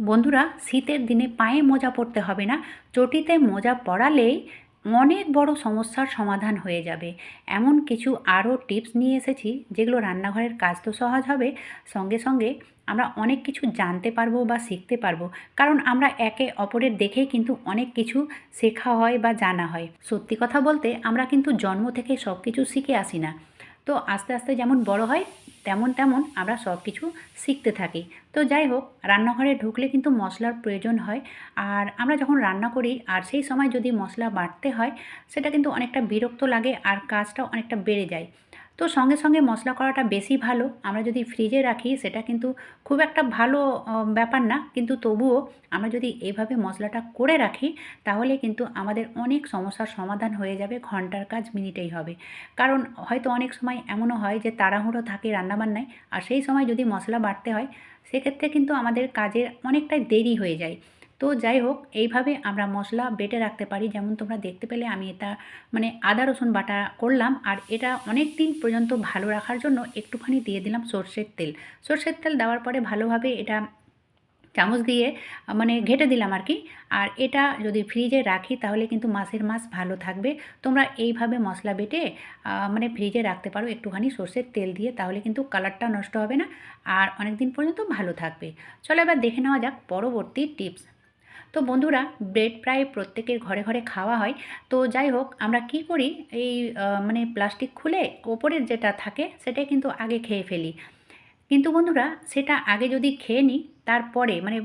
বন্ধুরা, শীতের দিনে পায়ে মোজা পরতে হবে না। চটিতে মোজা পরালেই অনেক বড় সমস্যার সমাধান হয়ে যাবে। এমন কিছু আরও টিপস নিয়ে এসেছি, যেগুলো রান্নাঘরের কাজ তো সহজ হবে। সঙ্গে সঙ্গে আমরা অনেক কিছু জানতে পারব বা শিখতে পারব। কারণ আমরা একে অপরের দেখেই কিন্তু অনেক কিছু শেখা হয় বা জানা হয়। সত্যি কথা বলতে, আমরা কিন্তু জন্ম থেকে সব কিছু শিখে আসি না। তো আস্তে আস্তে যেমন বড় হয়, তেমন তেমন আমরা সব কিছু শিখতে থাকি। তো যাই হোক, রান্নাঘরে ঢুকলে কিন্তু মশলার প্রয়োজন হয়। আর আমরা যখন রান্না করি, আর সেই সময় যদি মশলা বাটতে হয়, সেটা কিন্তু অনেকটা বিরক্ত লাগে, আর কাজটাও অনেকটা বেড়ে যায়। তো সঙ্গে সঙ্গে মশলা করাটা বেশি ভালো। আমরা যদি ফ্রিজে রাখি, সেটা কিন্তু খুব একটা ভালো ব্যাপার না। কিন্তু তবুও আমরা যদি এইভাবে মশলাটা করে রাখি, তাহলে কিন্তু আমাদের অনেক সমস্যার সমাধান হয়ে যাবে, ঘণ্টার কাজ মিনিটেই হবে। কারণ হয়তো অনেক সময় এমনও হয় যে তাড়াহুড়ো থাকে রান্নাবান্নায়, আর সেই সময় যদি মশলা বাটতে হয়, সেক্ষেত্রে কিন্তু আমাদের কাজের অনেকটাই দেরি হয়ে যায়। তো যাই হোক, এইভাবে আমরা মশলা বেটে রাখতে পারি। যেমন তোমরা দেখতে পেলে আমি এটা মানে আদা, রসুন বাটা করলাম। আর এটা অনেক দিন পর্যন্ত ভালো রাখার জন্য একটুখানি দিয়ে দিলাম সর্ষের তেল। সর্ষের তেল দেওয়ার পরে ভালোভাবে এটা চামচ দিয়ে মানে ঘেটে দিলাম আর কি আর এটা যদি ফ্রিজে রাখি তাহলে কিন্তু মাসের মাস ভালো থাকবে। তোমরা এইভাবে মশলা বেটে মানে ফ্রিজে রাখতে পারো একটুখানি সর্ষের তেল দিয়ে, তাহলে কিন্তু কালারটা নষ্ট হবে না। আর অনেক দিন পর্যন্ত ভালো থাকবে। চলো এবার দেখে নেওয়া যাক পরবর্তী টিপস। তো বন্ধুরা ব্রেড প্রায় প্রত্যেকের ঘরে ঘরে খাওয়া হয়। তো যাই হোক, আমরা কি করি, এই মানে প্লাস্টিক খুলে ওপরের যেটা থাকে সেটাই কিন্তু আগে খেয়ে ফেলি। কিন্তু বন্ধুরা, সেটা আগে যদি খেয়ে নিই, তারপরে মানে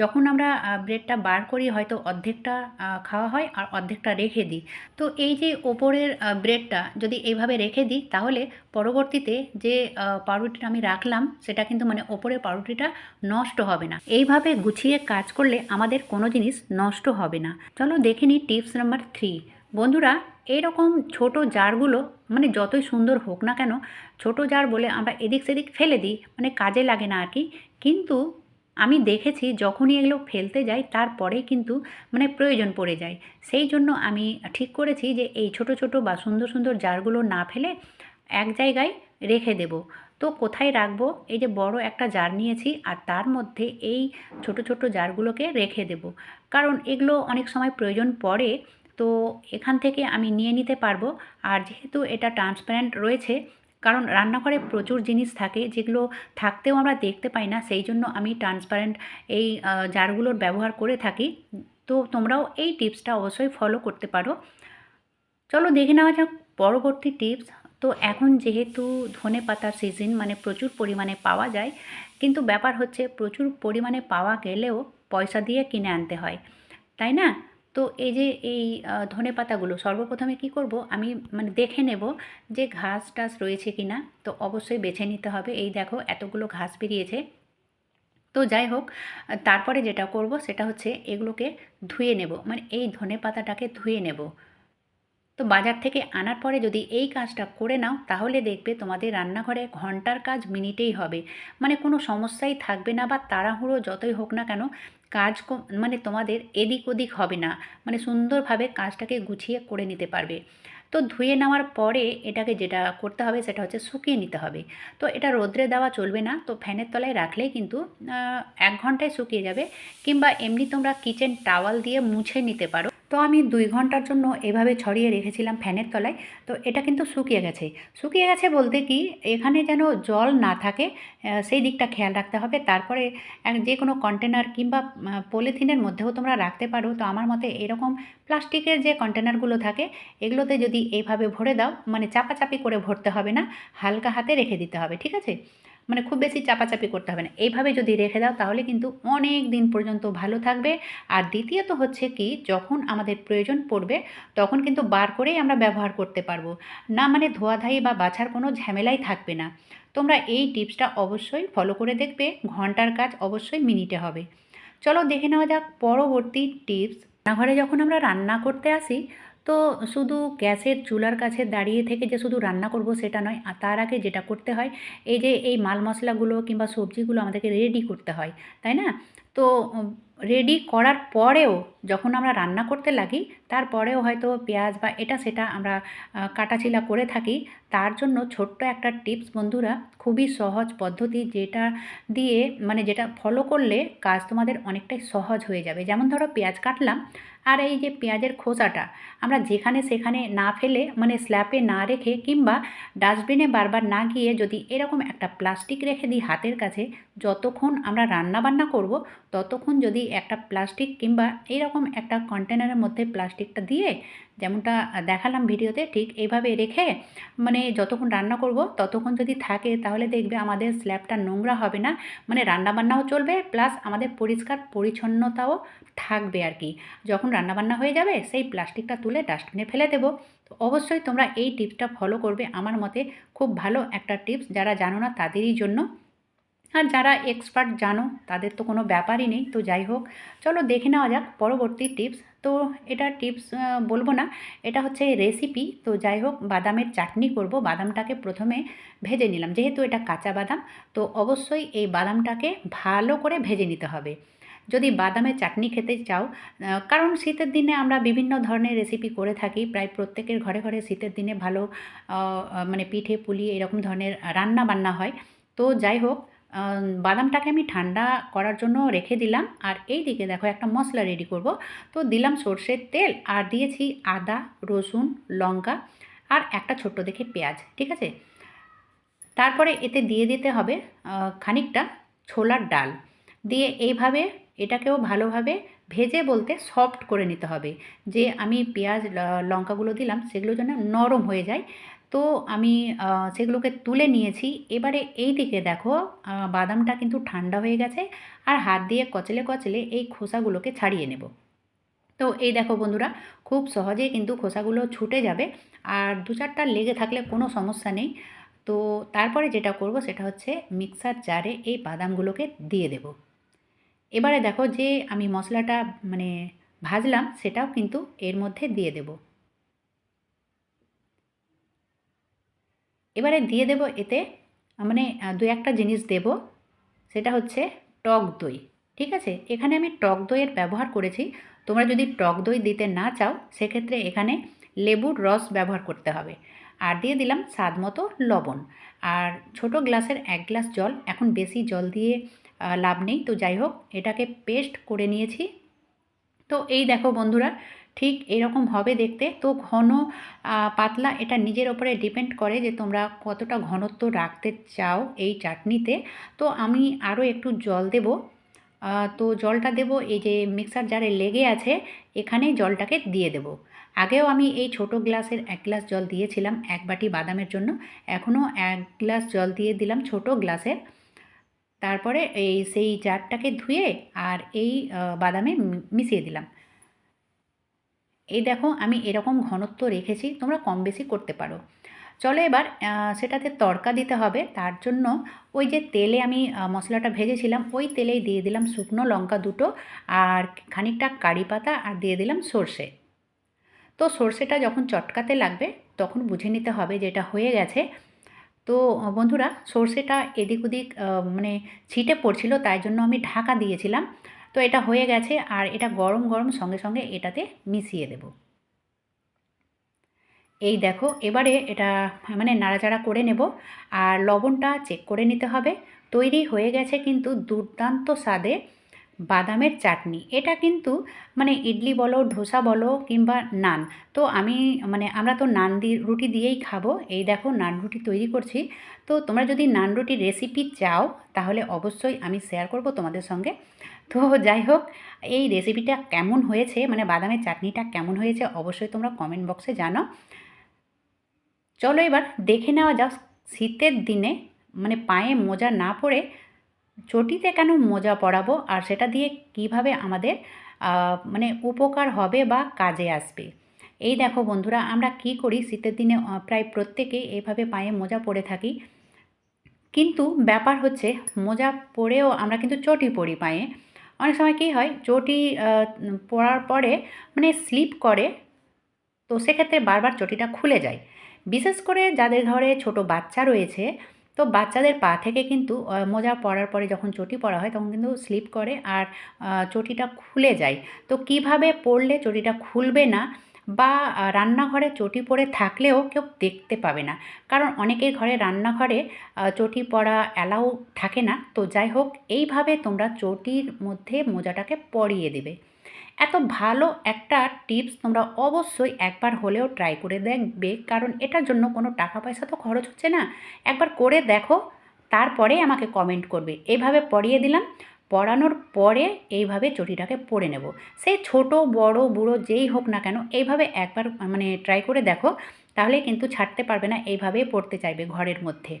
যখন আমরা ব্রেডটা বার করি, হয়তো অর্ধেকটা খাওয়া হয় আর অর্ধেকটা রেখে দিই। তো এই যে ওপরের ব্রেডটা যদি এইভাবে রেখে দিই, তাহলে পরবর্তীতে যে পাউরুটিটা আমি রাখলাম, সেটা কিন্তু মানে ওপরের পাউরুটিটা নষ্ট হবে না। এইভাবে গুছিয়ে কাজ করলে আমাদের কোনো জিনিস নষ্ট হবে না। চলো দেখে নিই টিপস নাম্বার থ্রি বন্ধুরা, এইরকম ছোট জারগুলো মানে যতই সুন্দর হোক না কেন, ছোট জার বলে আমরা এদিক সেদিক ফেলে দিই মানে কাজে লাগে না আর কি। কিন্তু আমি দেখেছি যখনই এগুলো ফেলতে যাই, তারপরেই কিন্তু মানে প্রয়োজন পড়ে যায়। সেই জন্য আমি ঠিক করেছি যে এই ছোট ছোট বা সুন্দর সুন্দর জারগুলো না ফেলে এক জায়গায় রেখে দেব। তো কোথায় রাখব? এই যে বড় একটা জার নিয়েছি আর তার মধ্যে এই ছোট ছোট জারগুলোকে রেখে দেব। কারণ এগুলো অনেক সময় প্রয়োজন পড়ে, তো এখান থেকে আমি নিয়ে নিতে পারব। আর যেহেতু এটা ট্রান্সপারেন্ট রয়েছে কারণ রান্নাঘরে প্রচুর জিনিস থাকে যেগুলো থাকতেও আমরা দেখতে পাই না, সেই জন্য আমি ট্রান্সপারেন্ট এই জারগুলোর ব্যবহার করে থাকি। তো তোমরাও এই টিপসটা অবশ্যই ফলো করতে পারো। চলো দেখে নেওয়া যাক পরবর্তী টিপস। তো এখন যেহেতু ধনে পাতার সিজন মানে প্রচুর পরিমাণে পাওয়া যায়, কিন্তু ব্যাপার হচ্ছে প্রচুর পরিমাণে পাওয়া গেলেও পয়সা দিয়ে কিনে আনতে হয়। তাই না? তো এই যে এই ধনে পাতাগুলো, সর্বপ্রথমে কি করব, আমি মানে দেখে নেব যে ঘাস টাস রয়েছে কি না তো অবশ্যই বেছে নিতে হবে। এই দেখো এতগুলো ঘাস বেরিয়েছে। তো যাই হোক, তারপরে যেটা করব সেটা হচ্ছে এগুলোকে ধুয়ে নেব। মানে এই ধনে পাতাটাকে ধুয়ে নেব। তো বাজার থেকে আনার পরে যদি এই কাজটা করে নাও, তাহলে দেখবে তোমাদের রান্নাঘরে ঘণ্টার কাজ মিনিটেই হবে। মানে কোনো সমস্যাই থাকবে না বা তাড়াহুড়ো যতই হোক না কেন কাজ মানে তোমাদের এদিক ওদিক হবে না। মানে সুন্দরভাবে কাজটাকে গুছিয়ে করে নিতে পারবে। তো ধুয়ে নেওয়ার পরে এটাকে যেটা করতে হবে সেটা হচ্ছে শুকিয়ে নিতে হবে। তো এটা রোদ্রে দেওয়া চলবে না। তো ফ্যানের তলায় রাখলেই কিন্তু এক ঘন্টায় শুকিয়ে যাবে। কিংবা এমনি তোমরা কিচেন টাওয়াল দিয়ে মুছে নিতে পারো। তো আমি দুই ঘণ্টার জন্য এভাবে ছড়িয়ে রেখেছিলাম ফ্যানের তলায়। তো এটা কিন্তু শুকিয়ে গেছে। শুকিয়ে গেছে বলতে কি, এখানে যেন জল না থাকে সেই দিকটা খেয়াল রাখতে হবে। তারপরে যে কোনো কন্টেনার কিংবা পলিথিনের মধ্যেও তোমরা রাখতে পারো। তো আমার মতে এরকম প্লাস্টিকের যে কন্টেনারগুলো থাকে, এগুলোতে যদি এইভাবে ভরে দাও মানে চাপাচাপি করে ভরতে হবে না, হালকা হাতে রেখে দিতে হবে, ঠিক আছে? মানে খুব বেশি চাপাচাপি করতে হবে না। এইভাবে যদি রেখে দাও, তাহলে কিন্তু অনেক দিন পর্যন্ত ভালো থাকবে। আর দ্বিতীয়ত হচ্ছে কি, যখন আমাদের প্রয়োজন পড়বে, তখন কিন্তু বার করেই আমরা ব্যবহার করতে পারব। না মানে ধোয়াধাই বা বাছার কোনো ঝামেলাই থাকবে না। তোমরা এই টিপসটা অবশ্যই ফলো করে দেখবে, ঘণ্টার কাজ অবশ্যই মিনিটে হবে। চলো দেখে নেওয়া যাক পরবর্তী টিপস। রান্নাঘরে যখন আমরা রান্না করতে আসি তো শুধু গ্যাসের চুলার কাছে দাঁড়িয়ে থেকে যে শুধু রান্না করব সেটা নয়, আর তার আগে যেটা করতে হয়, এই যে এই মাল মশলাগুলো কিংবা সবজিগুলো আমাদেরকে রেডি করতে হয়, তাই না? তো রেডি করার পরেও যখন আমরা রান্না করতে লাগি তারপরেও হয়তো পেঁয়াজ বা এটা সেটা আমরা কাটাছিলা করে থাকি, তার জন্য ছোট্ট একটা টিপস বন্ধুরা, খুবই সহজ পদ্ধতি যেটা দিয়ে মানে যেটা ফলো করলে কাজ তোমাদের অনেকটাই সহজ হয়ে যাবে। যেমন ধরো পেঁয়াজ কাটলাম আর এই যে পেঁয়াজের খোসাটা, আমরা যেখানে সেখানে না ফেলে মানে স্ল্যাপে না রেখে কিংবা ডাস্টবিনে বারবার না গিয়ে যদি এরকম একটা প্লাস্টিক রেখে দিই হাতের কাছে, যতক্ষণ আমরা রান্না বান্না করব, ততক্ষণ যদি একটা প্লাস্টিক কিংবা এরকম একটা কন্টেনারের মধ্যে প্লাস্টিকটা দিয়ে যেমনটা দেখালাম ভিডিওতে, ঠিক এইভাবে রেখে মানে যতক্ষণ রান্না করব ততক্ষণ যদি থাকে তাহলে দেখবে আমাদের স্ল্যাবটা নোংরা হবে না। মানে রান্নাবান্নাও চলবে, প্লাস আমাদের পরিষ্কার পরিচ্ছন্নতাও থাকবে আর কি। যখন রান্নাবান্না হয়ে যাবে, সেই প্লাস্টিকটা তুলে ডাস্টবিনে ফেলে দেবো। অবশ্যই তোমরা এই টিপসটা ফলো করবে। আমার মতে খুব ভালো একটা টিপস, যারা জানো না তাদেরই জন্য। আর যারা এক্সপার্ট জানো, তাদের তো কোনো ব্যাপারই নেই, তো যাই হোক। চলো দেখে নেওয়া যাক পরবর্তী টিপস তো এটা টিপস বলব না, এটা হচ্ছে রেসিপি তো যাই হোক, বাদামের চাটনি করব। বাদামটাকে প্রথমে ভেজে নিলাম। যেহেতু এটা কাঁচা বাদাম, তো অবশ্যই এই বাদামটাকে ভালো করে ভেজে নিতে হবে। যদি বাদামের চাটনি খেতে চাও কারণ শীতের দিনে আমরা বিভিন্ন ধরনের রেসিপি করে থাকি। প্রায় প্রত্যেকের ঘরে ঘরে শীতের দিনে ভালো মানে পিঠে পুলি এরকম ধরনের রান্না বান্না হয়। তো যাই হোক বাদামটাকে আমি ঠান্ডা করার জন্য রেখে দিলাম। আর এই দিকে দেখো একটা মশলা রেডি করব। তো দিলাম সর্ষের তেল আর দিয়েছি আদা, রসুন, লঙ্কা আর একটা ছোট্ট দেখে পেঁয়াজ, ঠিক আছে? তারপরে এতে দিয়ে দিতে হবে খানিকটা ছোলার ডাল। দিয়ে এইভাবে এটাকেও ভালোভাবে ভেজে বলতে সফট করে নিতে হবে। যে আমি পেঁয়াজ লঙ্কাগুলো দিলাম, সেগুলো যেন নরম হয়ে যায়। তো আমি সেগুলোকে তুলে নিয়েছি। এবারে এই দিকে দেখো বাদামটা কিন্তু ঠান্ডা হয়ে গেছে আর হাত দিয়ে কচলে কচলে এই খোসাগুলোকে ছাড়িয়ে নেব। তো এই দেখো বন্ধুরা, খুব সহজেই কিন্তু খোসাগুলো ছুটে যাবে আর দু চারটা লেগে থাকলে কোনো সমস্যা নেই। তো তারপরে যেটা করব সেটা হচ্ছে মিক্সার জারে এই বাদামগুলোকে দিয়ে দেব। এবারে দেখো যে আমি মশলাটা মানে ভাজলাম সেটাও কিন্তু এর মধ্যে দিয়ে দেবো। এবারে দিয়ে দেব এতে মানে দু একটা জিনিস দেব। সেটা হচ্ছে টক দই, ঠিক আছে? এখানে আমি টক দইয়ের ব্যবহার করেছি। তোমরা যদি টক দই দিতে না চাও, সেক্ষেত্রে এখানে লেবুর রস ব্যবহার করতে হবে। আর দিয়ে দিলাম স্বাদ মতো লবণ। আর ছোট গ্লাসের এক গ্লাস জল, এখন বেশি জল দিয়ে লাভ নেই। তো যাই হোক, এটাকে পেস্ট করে নিয়েছি। তো এই দেখো বন্ধুরা ঠিক এরকম হবে দেখতে। তো ঘন পাতলা এটা নিজের ওপরে ডিপেন্ড করে যে তোমরা কতটা ঘনত্ব রাখতে চাও এই চাটনিতে। তো আমি আরও একটু জল দেব। তো জলটা দেব এই যে মিক্সার জারে লেগে আছে এখানে জলটাকে দিয়ে দেব। আগেও আমি এই ছোট গ্লাসের এক গ্লাস জল দিয়েছিলাম এক বাটি বাদামের জন্য। এখনও এক গ্লাস জল দিয়ে দিলাম ছোট গ্লাসের। তারপরে এই সেই জারটাকে ধুয়ে আর এই বাদামে মিশিয়ে দিলাম। এই দেখো আমি এরকম ঘনত্ব রেখেছি, তোমরা কম বেশি করতে পারো। চলো এবার সেটাতে তড়কা দিতে হবে। তার জন্য ওই যে তেলে আমি মশলাটা ভেজেছিলাম, ওই তেলেই দিয়ে দিলাম শুকনো লঙ্কা দুটো আর খানিকটা কারি পাতা আর দিয়ে দিলাম সর্ষে। তো সর্ষেটা যখন চটকাতে লাগবে, তখন বুঝে নিতে হবে যে এটা হয়ে গেছে। তো, বন্ধুরা, সর্ষেটা এদিক ওদিক মানে ছিটে পড়ছিল, তাই জন্য আমি ঢাকা দিয়েছিলাম। তো এটা হয়ে গেছে আর এটা গরম গরম সঙ্গে সঙ্গে এটাতে মিশিয়ে দেব। এই দেখো, এবারে এটা মানে নাড়াচাড়া করে নেব আর লবণটা চেক করে নিতে হবে। তৈরি হয়ে গেছে কিন্তু দুর্দান্ত স্বাদে বাদামের চাটনি। এটা কিন্তু মানে ইডলি বলো, ধোসা বলো কিংবা নান, তো আমি মানে আমরা তো নান দিয়ে রুটি দিয়েই খাব। এই দেখো, নান রুটি তৈরি করছি। তো তোমরা যদি নান রুটির রেসিপি চাও, তাহলে অবশ্যই আমি শেয়ার করব তোমাদের সঙ্গে। তো যাই হোক, এই রেসিপিটা কেমন হয়েছে? মানে বাদামের চাটনিটা কেমন হয়েছে? অবশ্যই তোমরা কমেন্ট বক্সে জানো চলো এবার দেখে নেওয়া যাক শীতের দিনে মানে পায়ে মোজা না পড়ে চটিতে কেন মোজা পরাবো? আর সেটা দিয়ে কীভাবে আমাদের মানে উপকার হবে বা কাজে আসবে? এই দেখো বন্ধুরা, আমরা কি করি? শীতের দিনে প্রায় প্রত্যেকেই এইভাবে পায়ে মোজা পরে থাকি। কিন্তু ব্যাপার হচ্ছে, মোজা পরেও আমরা কিন্তু চটি পরি পায়ে। অনেক সময় কী হয়, চটি পরার পরে মানে স্লিপ করে, তো সেক্ষেত্রে বারবার চটিটা খুলে যায়। বিশেষ করে যাদের ঘরে ছোট বাচ্চা রয়েছে, তো বাচ্চাদের পা থেকে কিন্তু মোজা পরার পরে যখন চটি পরা হয় তখন কিন্তু স্লিপ করে আর চটিটা খুলে যায়। তো কীভাবে পরলে চটিটা খুলবে না বা রান্নাঘরে চটি পরে থাকলেও কেউ দেখতে পাবে না। কারণ অনেকের ঘরে রান্নাঘরে চটি পরা অ্যালাউ থাকে না। তো যাই হোক, এইভাবে তোমরা চটির মধ্যে মোজাটাকে পরিয়ে দেবে। এত ভালো একটা টিপস তোমরা অবশ্যই একবার হলেও ট্রাই করে দেখবে। কারণ এটার জন্য কোনো টাকা পয়সা তো খরচ হচ্ছে না। একবার করে দেখো, তারপরে আমাকে কমেন্ট করবে। এইভাবে পরিয়ে দিলাম। পরানোর পরে এইভাবে চটিটাকে পরে নেব। সে ছোট, বড়, বুড়ো যেই হোক না কেন, এইভাবে একবার মানে ট্রাই করে দেখো, তাহলে কিন্তু ছাড়তে পারবে না, এইভাবেই পড়তে চাইবে ঘরের মধ্যে।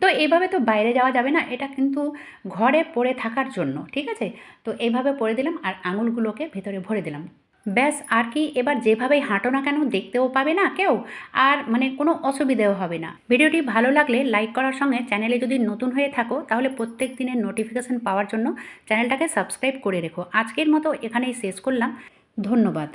তো এইভাবে তো বাইরে যাওয়া যাবে না, এটা কিন্তু ঘরে পড়ে থাকার জন্য, ঠিক আছে? তো এইভাবে পরে দিলাম আর আঙুলগুলোকে ভেতরে ভরে দিলাম। ব্যাস, আর কি এবার যেভাবেই হাঁটো না কেন দেখতেও পাবে না কেউ, আর মানে কোনো অসুবিধেও হবে না। ভিডিওটি ভালো লাগলে লাইক করার সঙ্গে চ্যানেলে যদি নতুন হয়ে থাকো, তাহলে প্রত্যেক দিনের নোটিফিকেশান পাওয়ার জন্য চ্যানেলটাকে সাবস্ক্রাইব করে রেখো। আজকের মতো এখানেই শেষ করলাম। ধন্যবাদ।